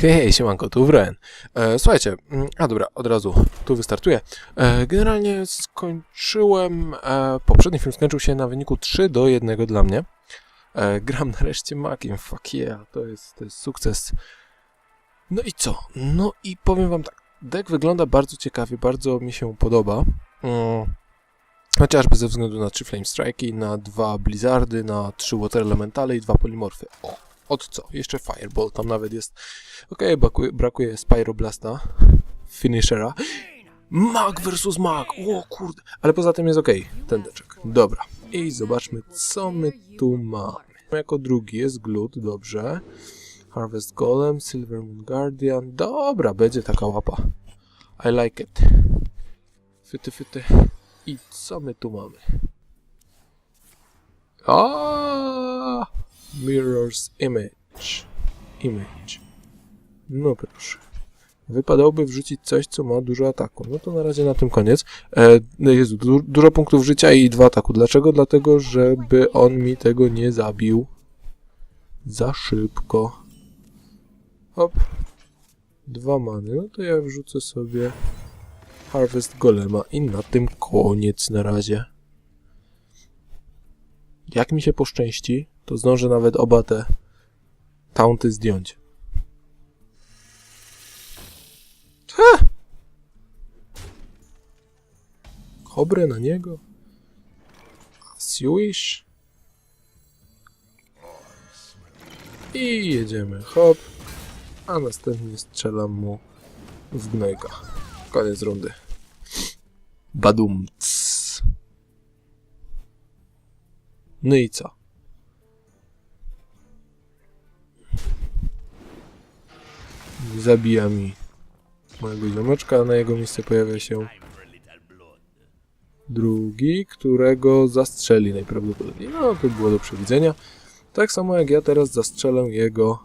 Hej, siemanko, tu Wren. E, słuchajcie, mm, a dobra, od razu tu wystartuję. E, generalnie skończyłem, e, poprzedni film skończył się na wyniku 3 do 1 dla mnie. E, gram nareszcie Makiem, fuck yeah, to jest, to jest sukces. No i co? No i powiem wam tak, deck wygląda bardzo ciekawie, bardzo mi się podoba. Mm, chociażby ze względu na 3 Flame Strike'i, na dwa Blizzardy, na 3 Water Elementale i dwa Polimorfy. O, od co? Jeszcze Fireball, tam nawet jest Okej, brakuje, brakuje Spyroblasta, Finishera. Mag versus Mag! O kurde! Ale poza tym jest okej, ten deczek. Dobra. I zobaczmy, co my tu mamy. Jako drugi jest Glut, dobrze. Harvest Golem, Silver Moon Guardian. Dobra, będzie taka łapa. I like it. Fyty, fyty. I co my tu mamy? A, Mirror's Image. Image. No proszę. Wypadałoby wrzucić coś, co ma dużo ataku. No to na razie na tym koniec. E, no Jezu, du dużo punktów życia i dwa ataku. Dlaczego? Dlatego, żeby on mi tego nie zabił za szybko. Hop. Dwa many. No to ja wrzucę sobie Harvest Golema i na tym koniec na razie. Jak mi się poszczęści, to zdążę nawet oba te taunty zdjąć. Ha! Kobrę na niego? Siuisz? I jedziemy, hop. A następnie strzelam mu w gnojka. Koniec rundy. Badumc. No i co? Zabija mi mojego ziomeczka, a na jego miejsce pojawia się drugi, którego zastrzeli najprawdopodobniej. No, to było do przewidzenia. Tak samo jak ja teraz zastrzelę jego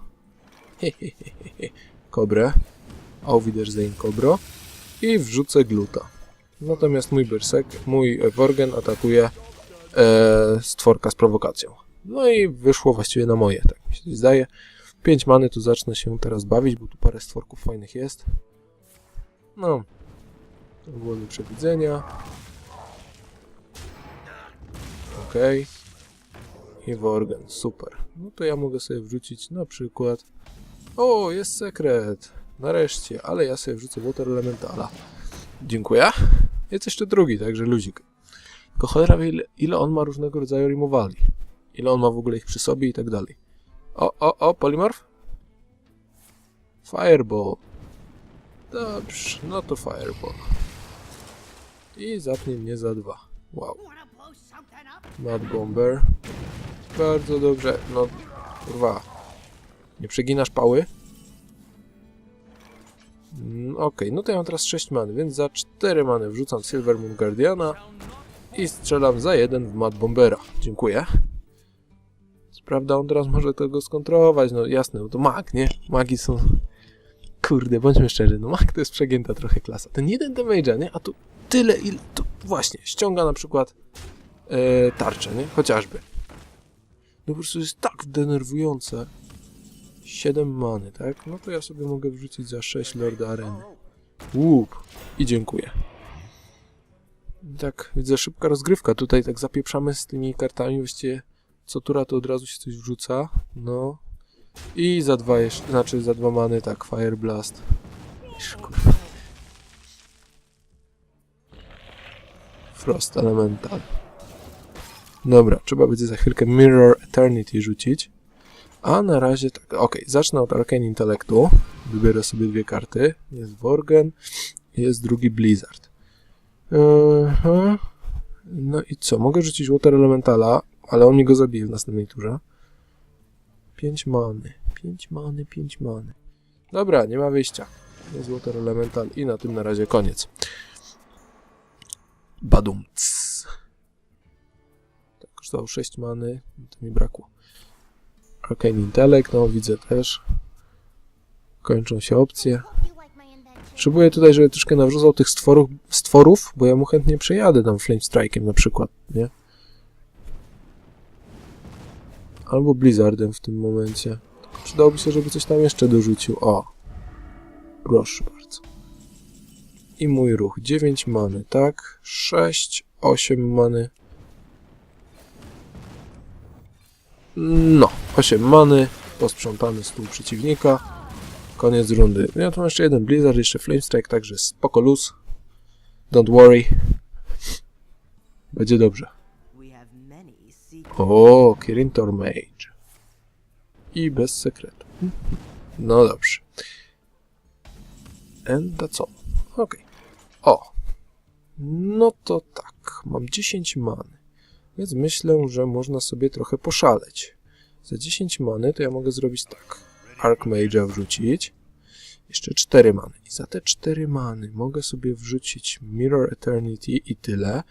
kobrę, Auf Wiedersehen Kobro i wrzucę gluta. Natomiast mój Berserk, mój Worgen atakuje e, stworka z prowokacją. No i wyszło właściwie na moje, tak mi się zdaje. 5 many, tu zacznę się teraz bawić, bo tu parę stworków fajnych jest. No, do przewidzenia. Okej. I Worgen, super. No to ja mogę sobie wrzucić na przykład... O, jest sekret! Nareszcie, ale ja sobie wrzucę Water Elementala. Dziękuję. Jest jeszcze drugi, także luzik. Tylko cholera wie, ile, ile on ma różnego rodzaju rimowali. Ile on ma w ogóle ich przy sobie i tak dalej. O, o, o, Polymorph? Fireball. Dobrze, no to Fireball. I zapnie mnie za dwa. Wow. Mad Bomber. Bardzo dobrze. No, kurwa. Nie przeginasz pały? Mm, Okej, no to ja mam teraz 6 many, więc za 4 many wrzucam Silver Moon Guardiana i strzelam za jeden w Mad Bombera. Dziękuję. Prawda on teraz może tego skontrolować, no jasne, bo to mag, nie? Magi są... Kurde, bądźmy szczerzy, no mag to jest przegięta trochę klasa. Ten jeden damage'a, nie? A tu tyle, ile... Tu właśnie, ściąga na przykład e, tarczę, nie? Chociażby. No po prostu jest tak denerwujące. 7 many, tak? No to ja sobie mogę wrzucić za 6 Lorda Areny. Łup. I dziękuję. Tak, widzę szybka rozgrywka. Tutaj tak zapieprzamy z tymi kartami. Właściwie co tura to od razu się coś wrzuca. No. I za dwa jeszcze, znaczy za dwa many, tak, Fire Blast. Frost Elemental. Dobra, trzeba będzie za chwilkę Mirror Eternity rzucić. A na razie tak, ok, zacznę od Arcane Intelektu. Wybiorę sobie dwie karty. Jest Worgen, jest drugi Blizzard. Aha. No i co? Mogę rzucić Water Elementala, ale on mi go zabije w następnej turze. 5 many, 5 many, 5 many. Dobra, nie ma wyjścia. Jest Water Elemental i na tym na razie koniec. Badumc. Tak, kosztował 6 many, to mi brakło. Arcane Intellect, no widzę też. Kończą się opcje. Potrzebuję tutaj, żeby troszkę nawrzucał tych stworów, stworów, bo ja mu chętnie przejadę tam Flame Strike'iem na przykład, nie? Albo Blizzardem w tym momencie. Przydałoby się, żeby coś tam jeszcze dorzucił. O, Proszę bardzo. I mój ruch. 9 many, tak? 6, 8 many. No, 8 many. Posprzątany stół przeciwnika. Koniec rundy. Ja tu mam jeszcze jeden Blizzard, jeszcze Flame Strike, także spoko luz. Don't worry. Będzie dobrze. We have many secrets. O, Kirin Mage. I bez sekretu. No dobrze. That's all. Okej. O. No to tak. Mam 10 many. Więc myślę, że można sobie trochę poszaleć. Za 10 many to ja mogę zrobić tak. Archmage'a wrzucić. Jeszcze 4 many. I za te 4 many mogę sobie wrzucić Mirror Eternity i tyle.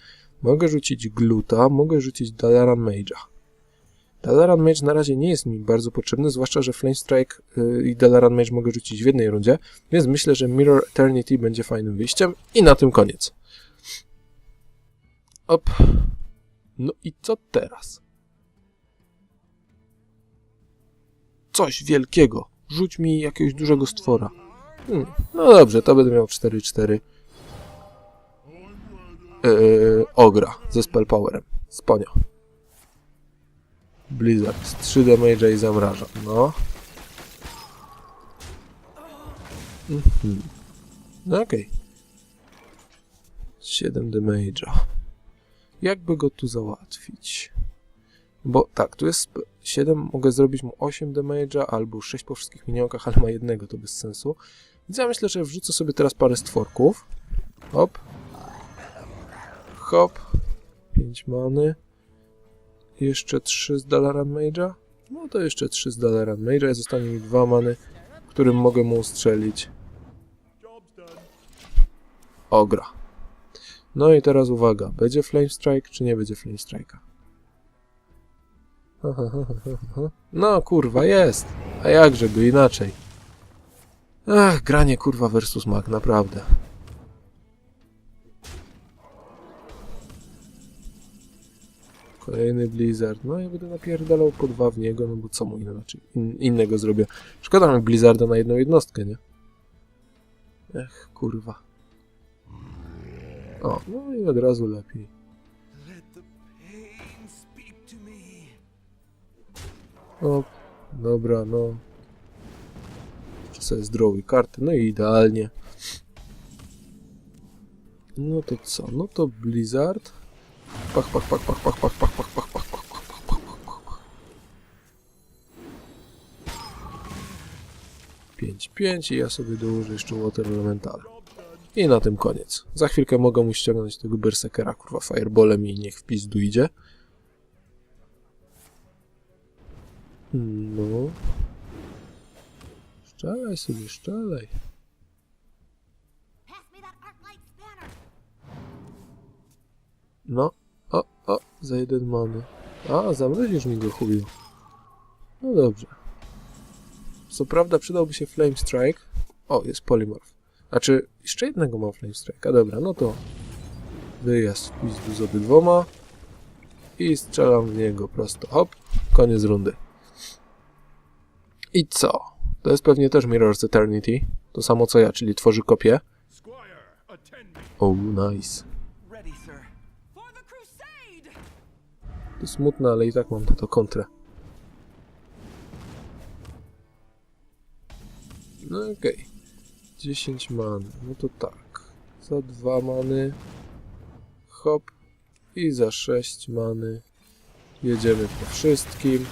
Mogę rzucić Gluta, mogę rzucić Dalaran Mage'a. Dalaran Mage na razie nie jest mi bardzo potrzebny, zwłaszcza, że Flame Strike y, i Dalaran Mage mogę rzucić w jednej rundzie, więc myślę, że Mirror Eternity będzie fajnym wyjściem i na tym koniec. Op. No i co teraz? Coś wielkiego. Rzuć mi jakiegoś dużego stwora. Hmm. No dobrze, to będę miał 4-4. Yy, Ogra ze Spell Powerem. Sponio. Blizzard z 3 damage'a i zamraża. No. Mhm. No okej. 7 damage'a. Jakby go tu załatwić? Bo tak, tu jest 7, mogę zrobić mu 8 damage'a albo 6 po wszystkich minionkach, ale ma jednego, to bez sensu. Więc ja myślę, że wrzucę sobie teraz parę stworków. Hop. Hop. 5 many. Jeszcze 3 z Dalaran Mage'a. No to jeszcze 3 z Dalaran Mage'a zostanie mi 2 many, którym mogę mu strzelić. Ogra. No i teraz uwaga, będzie Flame Strike czy nie będzie Flame Strike'a? No kurwa, jest! A jakżeby inaczej? Ach, granie kurwa versus mag, naprawdę. Kolejny Blizzard. No ja będę napierdalał po dwa w niego, no bo co mu inaczej, in, innego zrobię. Szkoda mi Blizzarda na jedną jednostkę, nie? Ech, kurwa. O, no i od razu lepiej. O, dobra, no. Jeszcze sobie zdrowy karty, no i idealnie. No to co? No to Blizzard. Pach, pach, pach, pach, pach, pach, pach, pach, pach, pach, pach, pach, pach, pach, pach, pach, pach. 5-5 i ja sobie dołożę jeszcze Water Elemental. I na tym koniec. Za chwilkę mogę mu ściągnąć tego Berserkera, kurwa, Fireballem i niech w pizdu idzie. No. Szczelaj sobie, szczelaj. No. O, o, za jeden many. A, zamrozisz mi go, chuju. No dobrze. Co prawda przydałby się Flame Strike. O, jest Polymorph. Znaczy, jeszcze jednego mam Flame Strike. A dobra, no to wyjazd w pizdu z obydwoma. I strzelam w niego prosto. Hop, koniec rundy. I co? To jest pewnie też Mirror's Eternity. To samo co ja, czyli tworzy kopię. Oh, nice. To smutne, ale i tak mam na to kontrę. No okej. 10 man. No to tak. Za 2 many. Hop. I za 6 many. Jedziemy po wszystkim.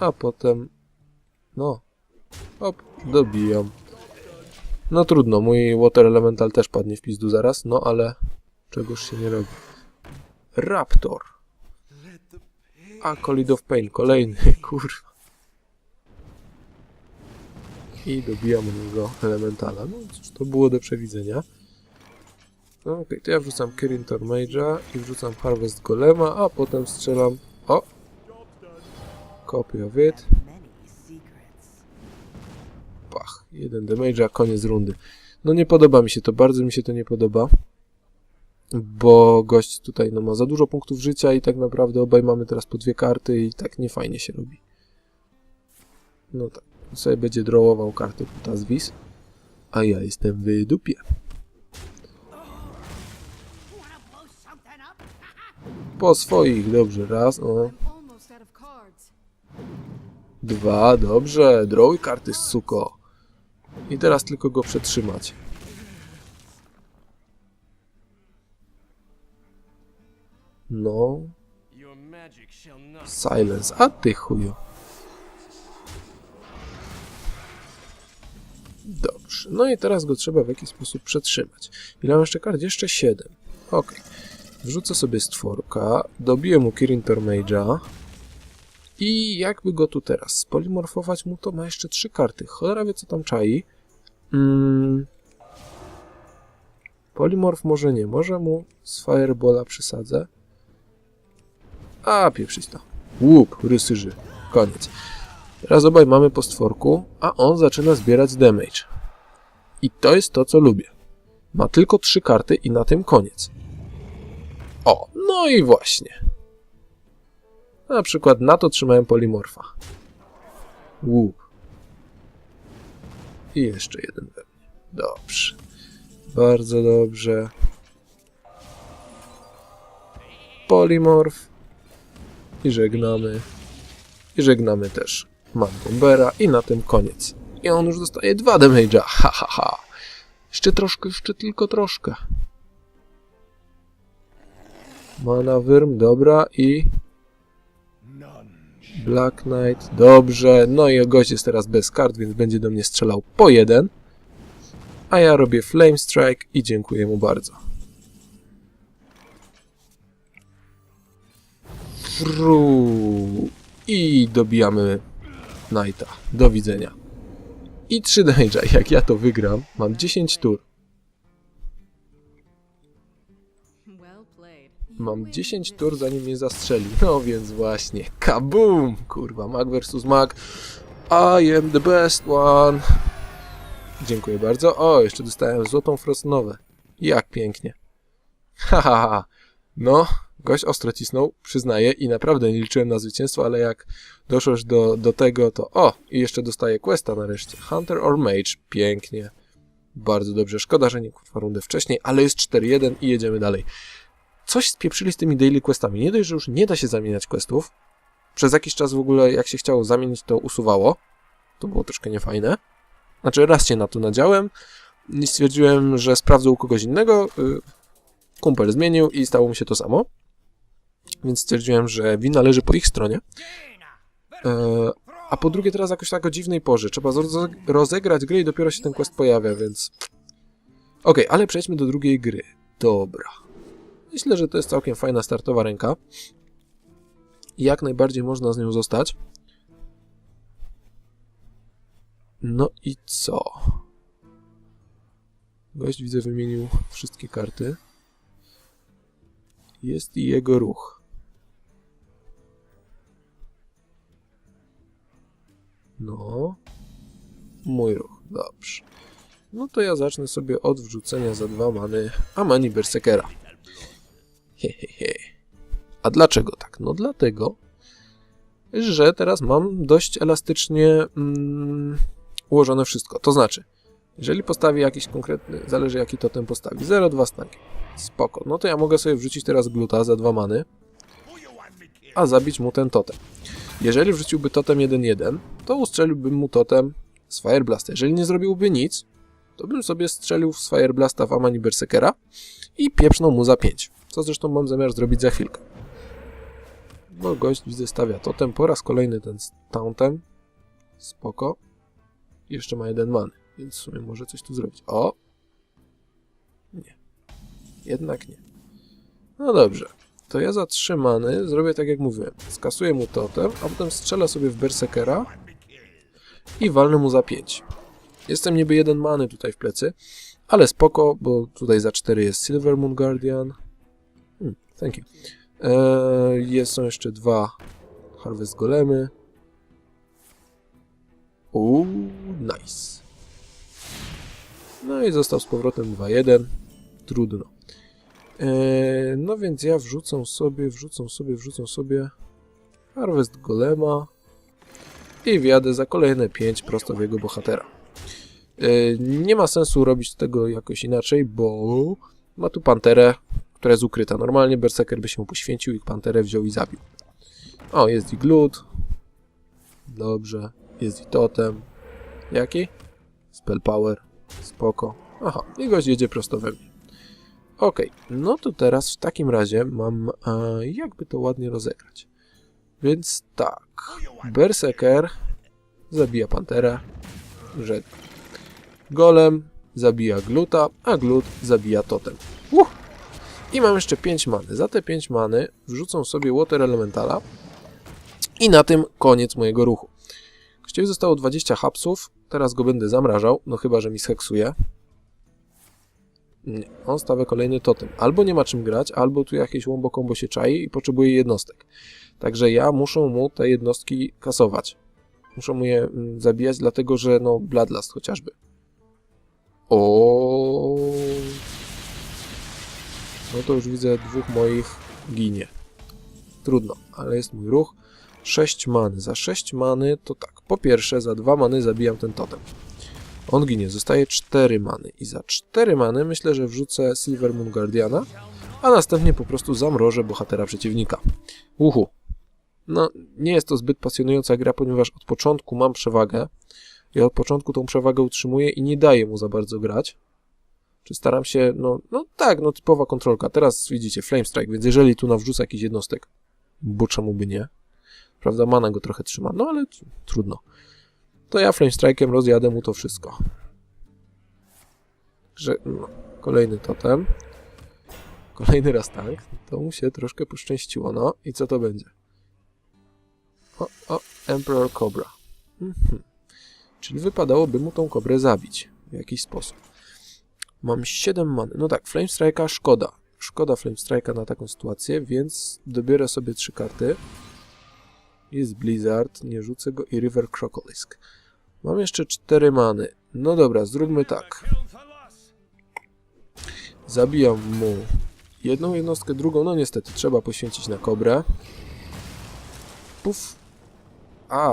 A potem... No. Hop. Dobijam. No trudno, mój Water Elemental też padnie w pizdu zaraz, no ale czegoż się nie robi. Raptor. Let the pain. A, Colid of Pain, kolejny, kurwa. I dobijam niego Elementala. No cóż, to było do przewidzenia. No okej, to ja wrzucam Kirin Tormage'a i wrzucam Harvest Golema, a potem strzelam... O! Copy of it. Pach, jeden damage, a koniec rundy. No nie podoba mi się to, bardzo mi się to nie podoba. Bo gość tutaj no, ma za dużo punktów życia i tak naprawdę obaj mamy teraz po dwie karty i tak nie fajnie się robi. No tak. sobie będzie drawował kartę Putazvis, a ja jestem w dupie. Po swoich, dobrze, raz, o, dwa, dobrze, drawuj karty, suko. I teraz tylko go przetrzymać. No, silence, a ty chuju. Dobrze, no i teraz go trzeba w jakiś sposób przetrzymać. Ile mam jeszcze kart? Jeszcze 7. Ok. Wrzucę sobie stworka, dobiję mu Kirin Tormage'a i jakby go tu teraz spolimorfować mu, to ma jeszcze 3 karty. Cholera wie co tam czai. Mm. Polimorf może nie, może mu z Firebola przysadzę. A, pieprzyć to. Łup, rysyży. Koniec. Teraz obaj mamy po stworku, a on zaczyna zbierać damage. I to jest to, co lubię. Ma tylko trzy karty i na tym koniec. O, no i właśnie. Na przykład na to trzymałem polimorfa. Łup. I jeszcze jeden we mnie. Dobrze. Bardzo dobrze. Polimorf. I żegnamy. I żegnamy też Mam Bombera i na tym koniec. I on już dostaje dwa damage'a. Ha, ha, ha. Jeszcze troszkę, jeszcze tylko troszkę. Mana Wyrm, dobra i Black Knight, dobrze. No i gość jest teraz bez kart, więc będzie do mnie strzelał po jeden. A ja robię Flame Strike i dziękuję mu bardzo. Fru. I dobijamy Knighta. Do widzenia. I 3 damage'a. Jak ja to wygram, mam 10 tur. Mam 10 tur, zanim mnie zastrzeli. No więc właśnie. Kaboom! Kurwa, Mag vs Mag. I am the best one. Dziękuję bardzo. O, jeszcze dostałem złotą frostnowę. Jak pięknie. Ha, ha, ha. No, gość ostro cisnął, przyznaję i naprawdę nie liczyłem na zwycięstwo, ale jak doszłeś do, do tego, to o, i jeszcze dostaję questa nareszcie. Hunter or Mage. Pięknie. Bardzo dobrze. Szkoda, że nie kurwa rundę wcześniej, ale jest 4-1 i jedziemy dalej. Coś spieprzyli z tymi daily questami. Nie dość, że już nie da się zamieniać questów. Przez jakiś czas w ogóle, jak się chciało zamienić, to usuwało. To było troszkę niefajne. Znaczy, raz się na to nadziałem stwierdziłem, że sprawdzę u kogoś innego. y, Kumpel zmienił i stało mi się to samo. Więc stwierdziłem, że wina leży po ich stronie. E, a po drugie, teraz jakoś tak o dziwnej porze. Trzeba roze- rozegrać grę i dopiero się ten quest pojawia, więc. Okej, ale przejdźmy do drugiej gry. Dobra. Myślę, że to jest całkiem fajna startowa ręka. Jak najbardziej można z nią zostać. No i co? Gość widzę wymienił wszystkie karty. Jest i jego ruch. No. Mój ruch. Dobrze. No to ja zacznę sobie od wrzucenia za dwa many Amani Berserkera. Hehehe. A dlaczego tak? No dlatego, że teraz mam dość elastycznie mm, ułożone wszystko. To znaczy, jeżeli postawię jakiś konkretny, zależy jaki totem postawi, 0,2 stagi. Spoko. No to ja mogę sobie wrzucić teraz gluta za dwa many, a zabić mu ten totem. Jeżeli wrzuciłby totem 1-1, to ustrzeliłbym mu totem z Fireblasta. Jeżeli nie zrobiłby nic, to bym sobie strzelił z Fireblasta w Amani Berserkera i pieprznął mu za 5. Co zresztą mam zamiar zrobić za chwilkę. Bo gość widzę stawia totem, po raz kolejny ten z tauntem. Spoko. Jeszcze ma jeden many, więc w sumie może coś tu zrobić. O! Nie. Jednak nie. No dobrze. To ja zatrzymany zrobię tak jak mówiłem. Skasuję mu totem, a potem strzelę sobie w Berserkera i walnę mu za 5. Jestem niby jeden many tutaj w plecy, ale spoko, bo tutaj za 4 jest Silver Moon Guardian. Hmm, thank you. Eee, jest, są jeszcze dwa Harvest Golemy. Uuu, nice. No i został z powrotem 2-1. Trudno. Eee, no więc ja wrzucę sobie, wrzucę sobie, wrzucę sobie Harvest Golema. i wjadę za kolejne 5 prosto w jego bohatera. Yy, Nie ma sensu robić tego jakoś inaczej, bo ma tu panterę, która jest ukryta. Normalnie Berserker by się poświęcił i panterę wziął i zabił. O, jest i glut. Dobrze. Jest i totem. Jaki? Spell power. Spoko. Aha, i gość jedzie prosto we mnie. Okej, no to teraz w takim razie mam e, jakby to ładnie rozegrać. Więc tak. Berserker zabija panterę. Że Golem zabija gluta, a glut zabija totem. Uh! I mam jeszcze 5 many. Za te 5 many wrzucą sobie Water Elementala i na tym koniec mojego ruchu. Kościołowi zostało 20 hapsów, teraz go będę zamrażał, no chyba, że mi scheksuje. Nie, on stawia kolejny totem. Albo nie ma czym grać, albo tu jakieś łombo kombo się czai i potrzebuje jednostek. Także ja muszę mu te jednostki kasować. Muszę mu je mm, zabijać, dlatego że no Bloodlust chociażby. O. No to już widzę dwóch moich ginie. Trudno, ale jest mój ruch. 6 many. Za 6 many to tak. Po pierwsze, za 2 many zabijam ten totem. On ginie, zostaje 4 many. I za 4 many myślę, że wrzucę Silver Moon Guardiana, a następnie po prostu zamrożę bohatera przeciwnika. Uhu. No, nie jest to zbyt pasjonująca gra, ponieważ od początku mam przewagę. Ja od początku tą przewagę utrzymuję i nie daję mu za bardzo grać. Czy staram się, no, no tak, no typowa kontrolka. Teraz widzicie, Flame Strike, więc jeżeli tu nawrzucę jakiś jednostek, bo czemu by nie? Prawda, mana go trochę trzyma, no ale trudno. To ja Flame Strike'em rozjadę mu to wszystko. Że, no, kolejny totem. Kolejny raz tank. To mu się troszkę poszczęściło, no. I co to będzie? O, o, Emperor Cobra. Mhm. Czyli wypadałoby mu tą kobrę zabić w jakiś sposób. Mam 7 many. No tak, Flame Strike'a szkoda. Szkoda Flame Strike'a na taką sytuację, więc dobiorę sobie trzy karty. Jest Blizzard, nie rzucę go i River Crocolisk. Mam jeszcze 4 many. No dobra, zróbmy tak. Zabijam mu jedną jednostkę, drugą, no niestety, trzeba poświęcić na kobrę. Puf. A,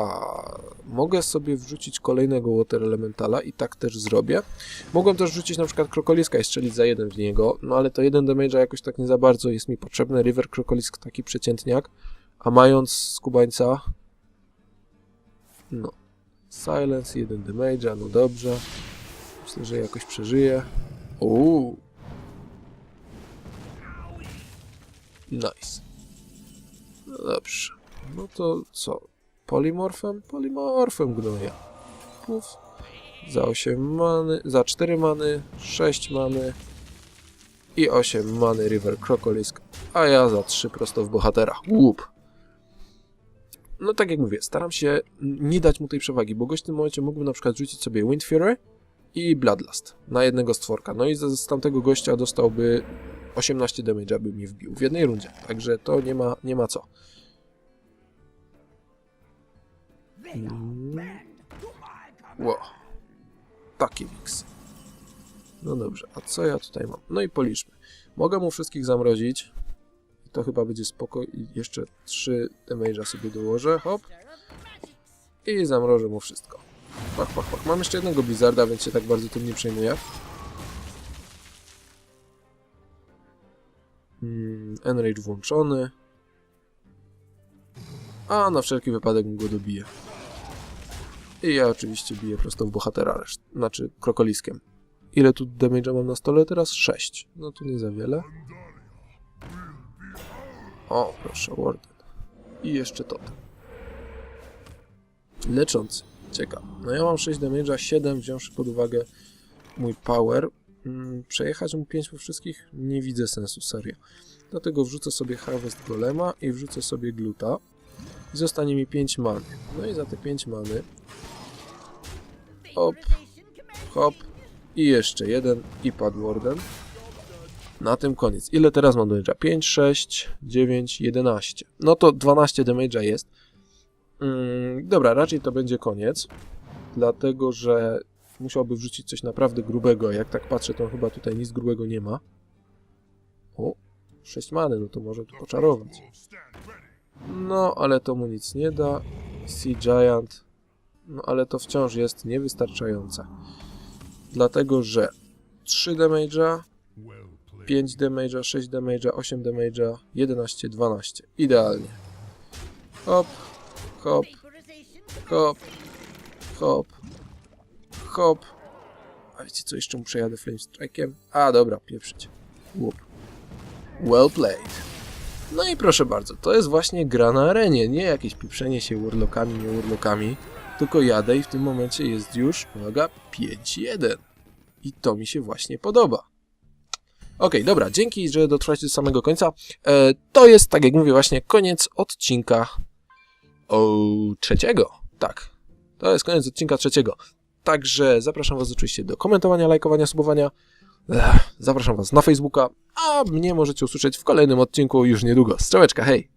mogę sobie wrzucić kolejnego Water Elementala i tak też zrobię. Mogłem też wrzucić na przykład Krokoliska i strzelić za jeden w niego, no ale to jeden damage'a jakoś tak nie za bardzo jest mi potrzebny. River Krokolisk taki przeciętniak, a mając skubańca... No. Silence, jeden damage'a, no dobrze. Myślę, że jakoś przeżyję. Uuu. Nice. No dobrze. No to co? Polimorfem? Polimorfem gnoja. Puf. Za 8 many, za 4 many, 6 many i 8 many River Crocolisk, a ja za 3 prosto w bohatera. Łup. No tak jak mówię, staram się nie dać mu tej przewagi, bo gość w tym momencie mógłby na przykład rzucić sobie Wind Fury i Bloodlust na jednego stworka. No i z, z tamtego gościa dostałby 18 damage'a by mi wbił w jednej rundzie. Także to nie ma, nie ma co. Mm. Ło. Taki miks. No dobrze, a co ja tutaj mam? No i policzmy. Mogę mu wszystkich zamrozić. To chyba będzie spoko. I jeszcze 3 damage'a sobie dołożę. Hop. I zamrożę mu wszystko. Pach, pach, pach. Mam jeszcze jednego Blizzarda, więc się tak bardzo tym nie przejmuję. Mm, Enrage włączony. A na wszelki wypadek go dobiję. I ja oczywiście biję prosto w bohatera znaczy krokoliskiem. Ile tu damage'a mam na stole teraz? 6. No to nie za wiele. O, proszę, Warden. I jeszcze to. Leczący. Ciekawe. No ja mam 6 damage'a, 7 wziąwszy pod uwagę mój power. Mm, przejechać mu 5 po wszystkich? Nie widzę sensu, serio. Dlatego wrzucę sobie Harvest Golema i wrzucę sobie Gluta. I zostanie mi 5 many. No i za te 5 many Hop, hop i jeszcze jeden i padł Warden. Na tym koniec. Ile teraz mam damage'a? 5, 6, 9, 11. No to 12 damage'a jest. Mm, dobra, raczej to będzie koniec. Dlatego, że musiałby wrzucić coś naprawdę grubego. Jak tak patrzę, to chyba tutaj nic grubego nie ma. O, 6 many, no to może tu poczarować. No, ale to mu nic nie da. Sea Giant no ale to wciąż jest niewystarczające. Dlatego, że 3 damage'a, 5 damage'a, 6 damage'a, 8 damage'a, 11, 12. Idealnie. Hop, hop, hop, hop, hop. A wiecie co, jeszcze mu przejadę Flame? A dobra, pieprzyć. Łup. Well played. No i proszę bardzo, to jest właśnie gra na arenie, nie jakieś pieprzenie się urlokami, nie urlokami, tylko jadę i w tym momencie jest już, uwaga, 5-1. I to mi się właśnie podoba. Okej, dobra, dzięki, że dotrwaliście do samego końca. E, to jest, tak jak mówię, właśnie koniec odcinka o, trzeciego. Tak, to jest koniec odcinka trzeciego. Także zapraszam Was oczywiście do komentowania, lajkowania, subowania. Ech, Zapraszam Was na Facebooka, a mnie możecie usłyszeć w kolejnym odcinku już niedługo. Strzałeczka, hej!